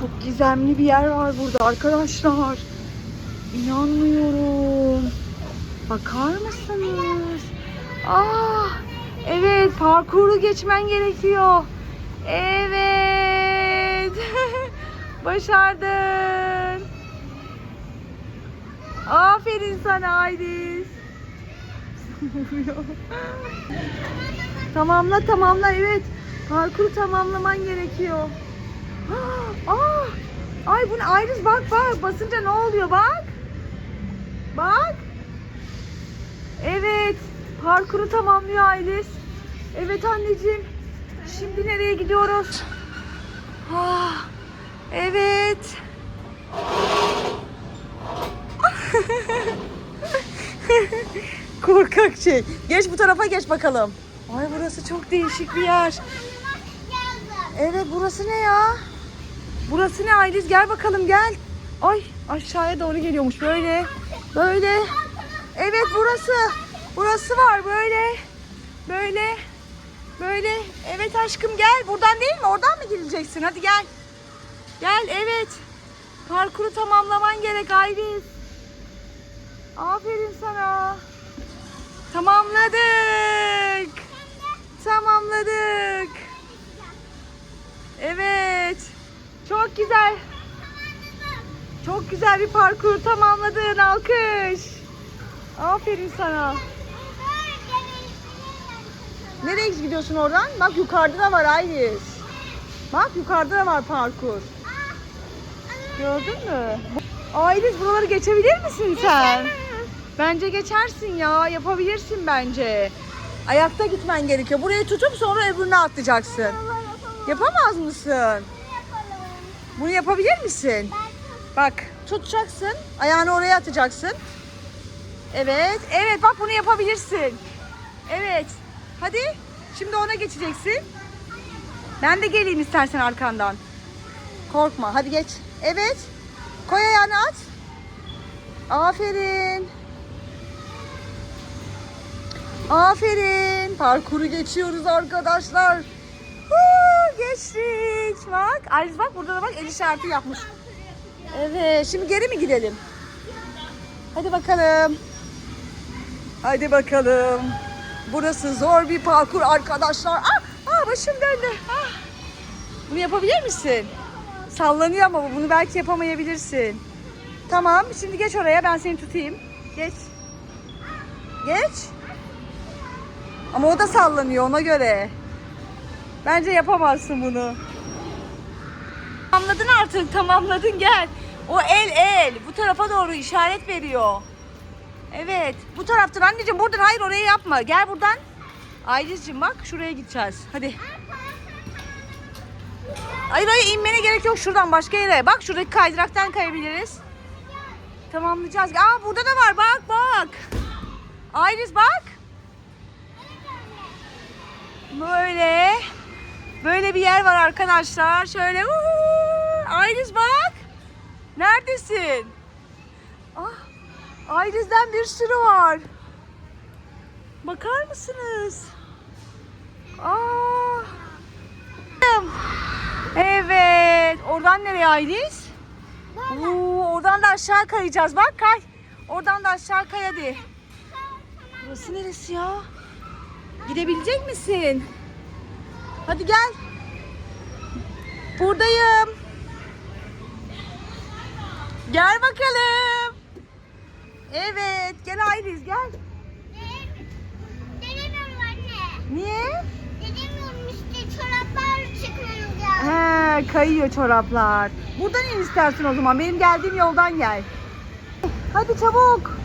Çok gizemli bir yer var burada arkadaşlar. İnanmıyorum. Bakar mısınız? Ah, evet parkuru geçmen gerekiyor. Evet. Başardın. Aferin sana Aydis. tamamla tamamla evet. Parkuru tamamlaman gerekiyor. Ah, ay bu ne? Ayrız bak bak basınca ne oluyor bak. Bak. Evet. Parkuru tamamlıyor Aylis. Evet anneciğim. Şimdi nereye gidiyoruz? Ah, evet. Korkak şey. Geç bu tarafa geç bakalım. Ay burası çok değişik bir yer. Evet burası ne ya? Burası ne Ayliz? Gel bakalım gel. Ay aşağıya doğru geliyormuş böyle. Böyle. Evet burası. Burası var böyle. Böyle. Böyle. Evet aşkım gel. Buradan değil mi? Oradan mı gideceksin? Hadi gel. Gel evet. Parkuru tamamlaman gerek Ayliz. Aferin sana. Çok güzel. Çok güzel bir parkur tamamladın. Alkış. Aferin sana. Nereye gidiyorsun oradan? Bak yukarıda da var Aylis. Bak yukarıda da var parkur. Gördün mü? Aylis buraları geçebilir misin sen? Bence geçersin ya. Yapabilirsin bence. Ayakta gitmen gerekiyor. Burayı tutup sonra öbürüne atlayacaksın. Yapamaz mısın? Bunu yapabilir misin? Bak tutacaksın. Ayağını oraya atacaksın. Evet. Evet bak bunu yapabilirsin. Evet. Hadi. Şimdi ona geçeceksin. Ben de geleyim istersen arkandan. Korkma. Hadi geç. Evet. Koy ayağını at. Aferin. Aferin. Parkuru geçiyoruz arkadaşlar. Geçtik. Bak. Alice bak burada da bak el işareti yapmış. Evet. Şimdi geri mi gidelim? Hadi bakalım. Hadi bakalım. Burası zor bir parkur arkadaşlar. Ah, ah başım döndü. Ah. Bunu yapabilir misin? Sallanıyor ama bu. Bunu belki yapamayabilirsin. Tamam. Şimdi geç oraya. Ben seni tutayım. Geç. Geç. Ama o da sallanıyor ona göre. Bence yapamazsın bunu. Tamamladın artık. Tamamladın gel. O el el. Bu tarafa doğru işaret veriyor. Evet. Bu taraftan anneciğim buradan hayır oraya yapma. Gel buradan. Aileciğim bak şuraya gideceğiz. Hadi. Hayır hayır inmene gerek yok şuradan başka yere. Bak şuradaki kaydıraktan kayabiliriz. Tamamlayacağız. Aa burada da var bak bak. Ayriz bak. Böyle. Böyle bir yer var arkadaşlar. Şöyle. uhu. Ayriz bak. Neredesin? Ah, Ayriz'den bir sürü var. Bakar mısınız? Aa. Evet. Oradan nereye Ayriz? Oo, oradan da aşağı kayacağız. Bak kay. Oradan da aşağı kay hadi. Burası neresi ya? Gidebilecek misin? Hadi gel. Buradayım. Gel bakalım. Evet, gel Ayriz gel. Denemiyorum anne. Niye? Denemiyorum işte çoraplar çıkmayınca. He, kayıyor çoraplar. Buradan in istersin o zaman. Benim geldiğim yoldan gel. Hadi çabuk.